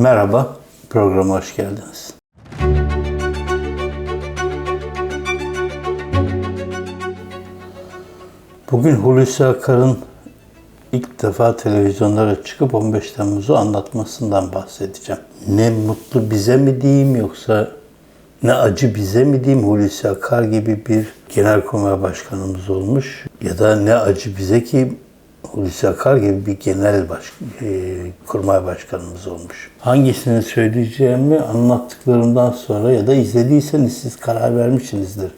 Merhaba, programa hoş geldiniz. Bugün Hulusi Akar'ın ilk defa televizyonlara çıkıp 15 Temmuz'u anlatmasından bahsedeceğim. Ne mutlu bize mi diyeyim yoksa ne acı bize mi diyeyim Hulusi Akar gibi bir genelkurmay başkanımız olmuş ya da ne acı bize ki Hulusi Akar gibi bir genel baş, e, kurmay başkanımız olmuş. Hangisini söyleyeceğimi anlattıklarımdan sonra ya da izlediyseniz siz karar vermişsinizdir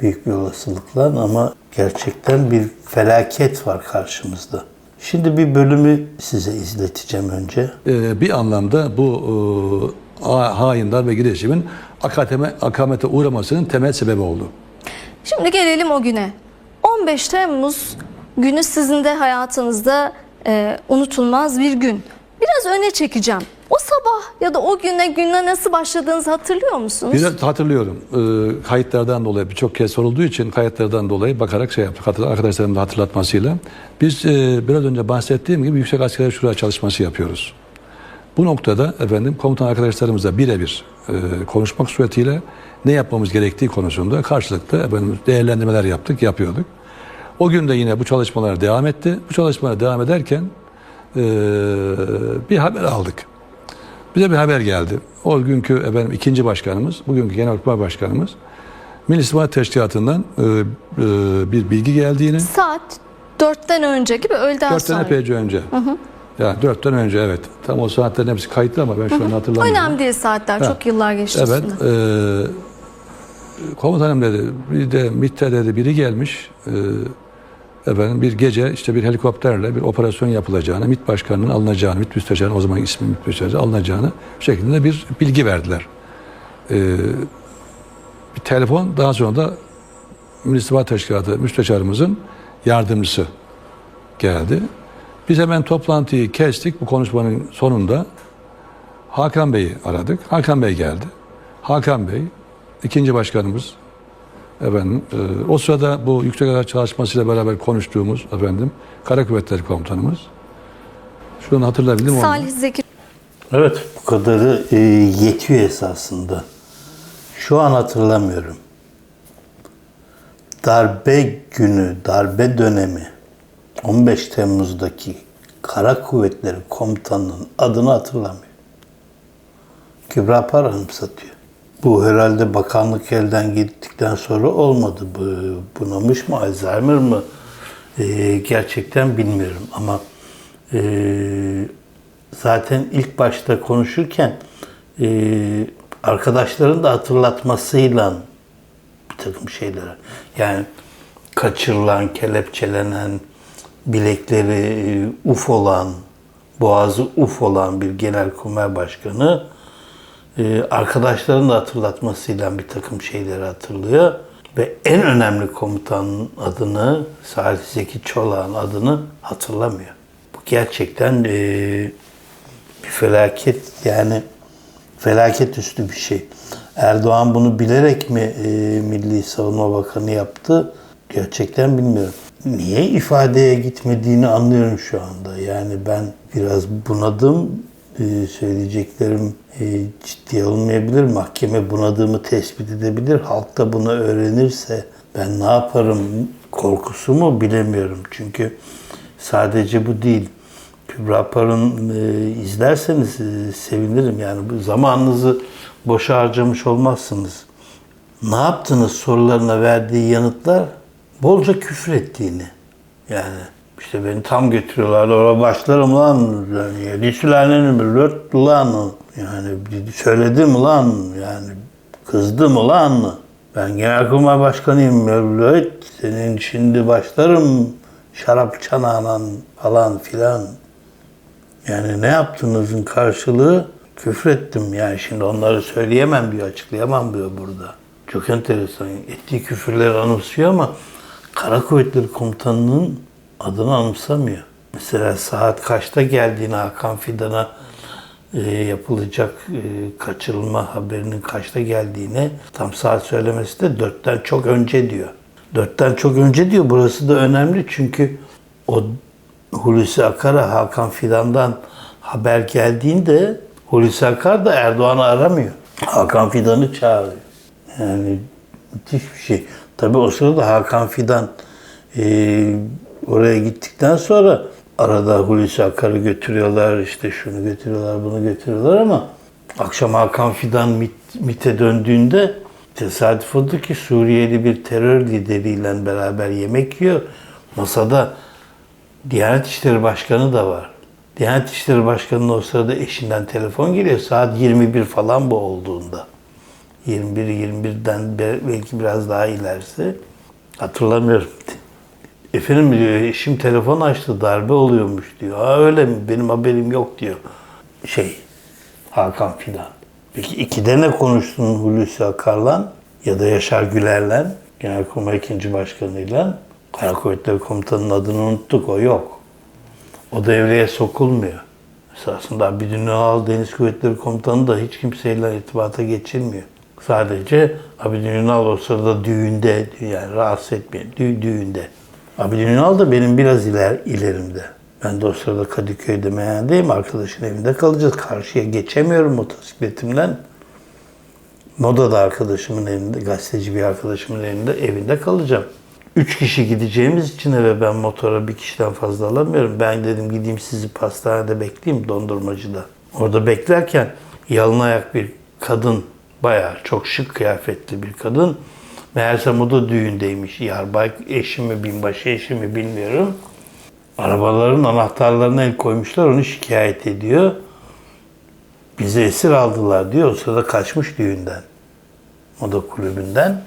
büyük bir olasılıkla ama gerçekten bir felaket var karşımızda. Şimdi bir bölümü size izleteceğim önce. Ee, bir anlamda bu e, ha- hainler ve girişimin akateme, akamete uğramasının temel sebebi oldu. Şimdi gelelim o güne. 15 Temmuz günü sizin de hayatınızda e, unutulmaz bir gün. Biraz öne çekeceğim. O sabah ya da o güne güne nasıl başladığınızı hatırlıyor musunuz? De hatırlıyorum e, kayıtlardan dolayı birçok kez sorulduğu için kayıtlardan dolayı bakarak şey yaptık da hatırlatmasıyla. Biz e, biraz önce bahsettiğim gibi Yüksek Askeri Şura çalışması yapıyoruz. Bu noktada efendim komutan arkadaşlarımızla birebir e, konuşmak suretiyle ne yapmamız gerektiği konusunda karşılıklı efendim, değerlendirmeler yaptık, yapıyorduk. O gün de yine bu çalışmalar devam etti. Bu çalışmalar devam ederken e, bir haber aldık. Bize bir haber geldi. O günkü efendim ikinci başkanımız, bugünkü genelkurmay başkanımız Milli İstihbarat Teşkilatı'ndan e, e, bir bilgi geldiğini Saat 4'ten önce gibi öğleden dört sonra. sene epeyce önce. Yani dörtten önce evet. Tam o saatlerin hepsi kayıtlı ama ben şu an hatırlamıyorum. Önemli değil saatler. Ha. Çok yıllar geçti Evet. E, komutanım dedi. Bir de MİT'te dedi biri gelmiş. E, efendim bir gece işte bir helikopterle bir operasyon yapılacağını, MİT başkanının alınacağını, MİT müsteşarı o zaman ismi MİT müsteşarı alınacağını şeklinde bir bilgi verdiler. E, bir telefon daha sonra da Milli Teşkilatı müsteşarımızın yardımcısı geldi. Biz hemen toplantıyı kestik. Bu konuşmanın sonunda Hakan Bey'i aradık. Hakan Bey geldi. Hakan Bey, ikinci başkanımız. Efendim, e, o sırada bu yüksek öğretim çalışmasıyla beraber konuştuğumuz efendim Kara Kuvvetleri Komutanımız. Şunu hatırlayabildim mi? onu? Salih Zeki Evet, bu kadarı e, yetiyor esasında. Şu an hatırlamıyorum. Darbe günü, darbe dönemi 15 Temmuz'daki Kara Kuvvetleri Komutanı'nın adını hatırlamıyorum. Kübra Parhanım satıyor. Bu herhalde bakanlık elden gittikten sonra olmadı. Bu, bunamış mı, Alzheimer mı? Ee, gerçekten bilmiyorum ama ee, zaten ilk başta konuşurken ee, arkadaşların da hatırlatmasıyla bir takım şeylere yani kaçırılan, kelepçelenen, bilekleri e, uf olan, boğazı uf olan bir genelkurmay başkanı e, arkadaşların da hatırlatmasıyla bir takım şeyleri hatırlıyor. Ve en önemli komutanın adını, Salih Zeki Çolak'ın adını hatırlamıyor. Bu gerçekten e, bir felaket yani felaket üstü bir şey. Erdoğan bunu bilerek mi e, Milli Savunma Bakanı yaptı? Gerçekten bilmiyorum. Niye ifadeye gitmediğini anlıyorum şu anda. Yani ben biraz bunadım. E, söyleyeceklerim e, ciddi olmayabilir. Mahkeme bunadığımı tespit edebilir. Halk da bunu öğrenirse ben ne yaparım korkusu mu bilemiyorum. Çünkü sadece bu değil. Kübra Par'ın e, izlerseniz sevinirim. Yani bu zamanınızı boşa harcamış olmazsınız. Ne yaptınız sorularına verdiği yanıtlar bolca küfür ettiğini. Yani işte beni tam götürüyorlardı. Oraya başlarım lan. Yani sülaleni mi? Lan. Yani söyledim lan. Yani kızdım lan. Ben genelkurmay başkanıyım. Lört. Senin şimdi başlarım şarap çanağına falan filan. Yani ne yaptığınızın karşılığı küfrettim. Yani şimdi onları söyleyemem diyor, açıklayamam diyor burada. Çok enteresan. Ettiği küfürleri anımsıyor ama Kara Kuvvetleri Komutanı'nın adını anımsamıyor. Mesela saat kaçta geldiğini Hakan Fidan'a e, yapılacak e, kaçırılma haberinin kaçta geldiğini tam saat söylemesi de dörtten çok önce diyor. Dörtten çok önce diyor. Burası da önemli çünkü o Hulusi Akar'a Hakan Fidan'dan haber geldiğinde Hulusi Akar da Erdoğan'ı aramıyor. Hakan Fidan'ı çağırıyor. Yani müthiş bir şey. Tabii o sırada Hakan Fidan e, oraya gittikten sonra arada Hulusi Akar'ı götürüyorlar, işte şunu götürüyorlar, bunu götürüyorlar ama akşam Hakan Fidan MİT, MİT'e döndüğünde tesadüf oldu ki Suriyeli bir terör lideriyle beraber yemek yiyor. Masada Diyanet İşleri Başkanı da var. Diyanet İşleri Başkanı'nın o sırada eşinden telefon geliyor. Saat 21 falan bu olduğunda. 21 21'den be- belki biraz daha ilerisi. Hatırlamıyorum. Efendim diyor, eşim telefon açtı darbe oluyormuş diyor. Ha öyle mi? Benim haberim yok diyor. Şey, Hakan Fidan. Peki ikide ne konuştun Hulusi Akar'la ya da Yaşar Güler'le, Genelkurmay 2. Başkanı'yla? Kara Kuvvetleri Komutanı'nın adını unuttuk, o yok. O devreye sokulmuyor. Esasında Abidin Ünal Deniz Kuvvetleri Komutanı da hiç kimseyle irtibata geçilmiyor. Sadece Abidin Ünal o sırada düğünde, yani rahatsız etmiyor, dü- düğünde. Abidin Ünal da benim biraz iler, ilerimde. Ben de o sırada Kadıköy'de meyhanedeyim, arkadaşın evinde kalacağız. Karşıya geçemiyorum motosikletimden. Moda'da arkadaşımın evinde, gazeteci bir arkadaşımın evinde, evinde kalacağım. Üç kişi gideceğimiz için eve ben motora bir kişiden fazla alamıyorum. Ben dedim gideyim sizi pastanede bekleyeyim dondurmacıda. Orada beklerken yalın ayak bir kadın, bayağı çok şık kıyafetli bir kadın. Meğersem o da düğündeymiş. Yarbay eşi mi, binbaşı eşi mi bilmiyorum. Arabaların anahtarlarına el koymuşlar, onu şikayet ediyor. Bizi esir aldılar diyor. O sırada kaçmış düğünden. Moda kulübünden.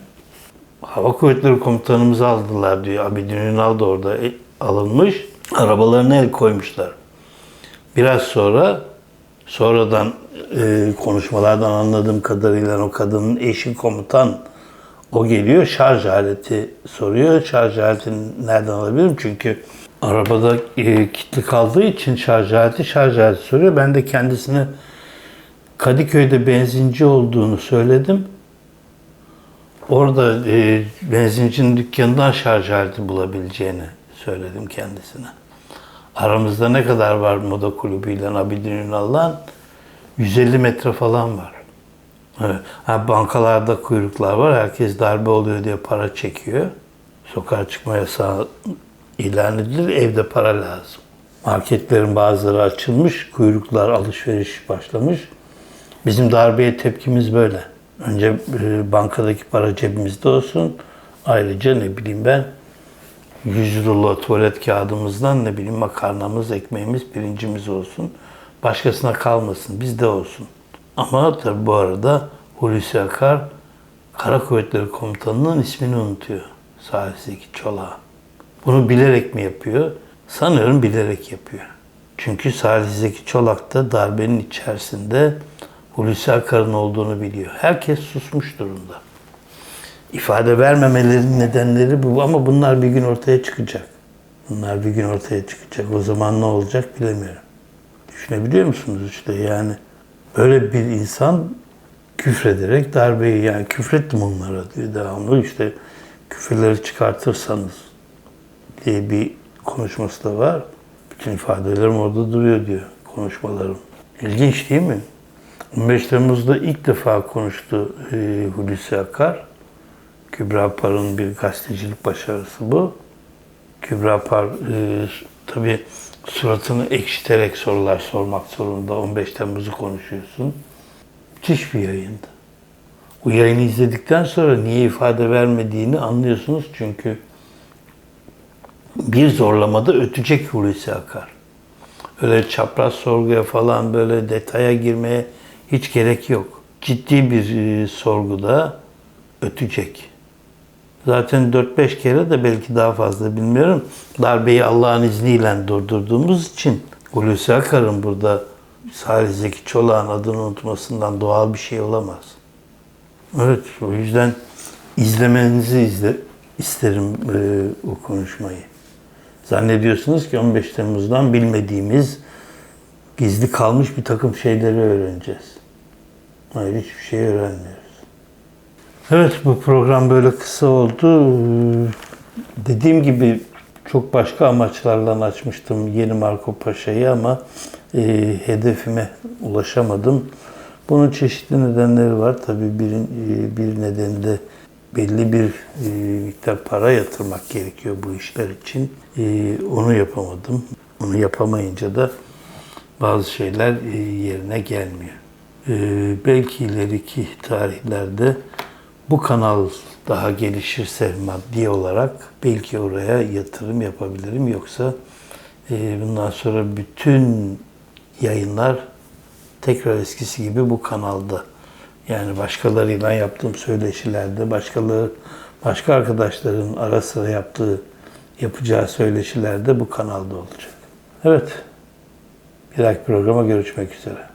Hava Kuvvetleri Komutanımızı aldılar diyor. Abidin Ünal da orada e- alınmış. Arabalarına el koymuşlar. Biraz sonra sonradan e, konuşmalardan anladığım kadarıyla o kadının eşi komutan o geliyor şarj aleti soruyor. Şarj aletini nereden alabilirim? Çünkü arabada e, kilitli kaldığı için şarj aleti şarj aleti soruyor. Ben de kendisine Kadıköy'de benzinci olduğunu söyledim. Orada e, benzincinin dükkanından şarj aleti bulabileceğini söyledim kendisine. Aramızda ne kadar var moda kulübüyle Abidin Ünal'la? 150 metre falan var. Evet. Ha, bankalarda kuyruklar var. Herkes darbe oluyor diye para çekiyor. Sokağa çıkma yasağı ilan edilir. Evde para lazım. Marketlerin bazıları açılmış. Kuyruklar, alışveriş başlamış. Bizim darbeye tepkimiz böyle. Önce e, bankadaki para cebimizde olsun. Ayrıca ne bileyim ben 100 rulo tuvalet kağıdımızdan ne bileyim makarnamız, ekmeğimiz, pirincimiz olsun. Başkasına kalmasın, bizde olsun. Ama tabi bu arada Hulusi Akar Kara Kuvvetleri Komutanı'nın ismini unutuyor. Salih Zeki Çolak. Bunu bilerek mi yapıyor? Sanıyorum bilerek yapıyor. Çünkü Salih Zeki Çolak da darbenin içerisinde Hulusi Akar'ın olduğunu biliyor. Herkes susmuş durumda. İfade vermemelerinin nedenleri bu ama bunlar bir gün ortaya çıkacak. Bunlar bir gün ortaya çıkacak. O zaman ne olacak bilemiyorum. Düşünebiliyor musunuz işte yani böyle bir insan küfrederek darbeyi yani küfrettim onlara diyor devamlı işte küfürleri çıkartırsanız diye bir konuşması da var. Bütün ifadelerim orada duruyor diyor konuşmalarım. İlginç değil mi? 15 Temmuz'da ilk defa konuştu e, Hulusi Akar. Kübra Par'ın bir gazetecilik başarısı bu. Kübra Par e, tabii suratını ekşiterek sorular sormak zorunda. 15 Temmuz'u konuşuyorsun. Müthiş bir yayındı. Bu yayını izledikten sonra niye ifade vermediğini anlıyorsunuz çünkü bir zorlamada ötecek Hulusi Akar. Öyle çapraz sorguya falan böyle detaya girmeye hiç gerek yok. Ciddi bir e, sorguda ötecek. Zaten 4-5 kere de belki daha fazla bilmiyorum. Darbeyi Allah'ın izniyle durdurduğumuz için Hulusi Akar'ın burada Salih Zeki Çolak'ın adını unutmasından doğal bir şey olamaz. Evet, o yüzden izlemenizi izle, isterim e, o konuşmayı. Zannediyorsunuz ki 15 Temmuz'dan bilmediğimiz, gizli kalmış bir takım şeyleri öğreneceğiz. Hayır, hiçbir şey öğrenmiyoruz. Evet, bu program böyle kısa oldu. Dediğim gibi çok başka amaçlarla açmıştım yeni Marco Paşa'yı ama e, hedefime ulaşamadım. Bunun çeşitli nedenleri var. Tabii bir, e, bir nedeni de belli bir e, miktar para yatırmak gerekiyor bu işler için. E, onu yapamadım. Onu yapamayınca da bazı şeyler e, yerine gelmiyor. E, belki ileriki tarihlerde bu kanal daha gelişirse maddi olarak belki oraya yatırım yapabilirim. Yoksa e, bundan sonra bütün yayınlar tekrar eskisi gibi bu kanalda. Yani başkalarıyla yaptığım söyleşilerde, başkaları, başka arkadaşların ara sıra yaptığı, yapacağı söyleşilerde bu kanalda olacak. Evet, bir dahaki programa görüşmek üzere.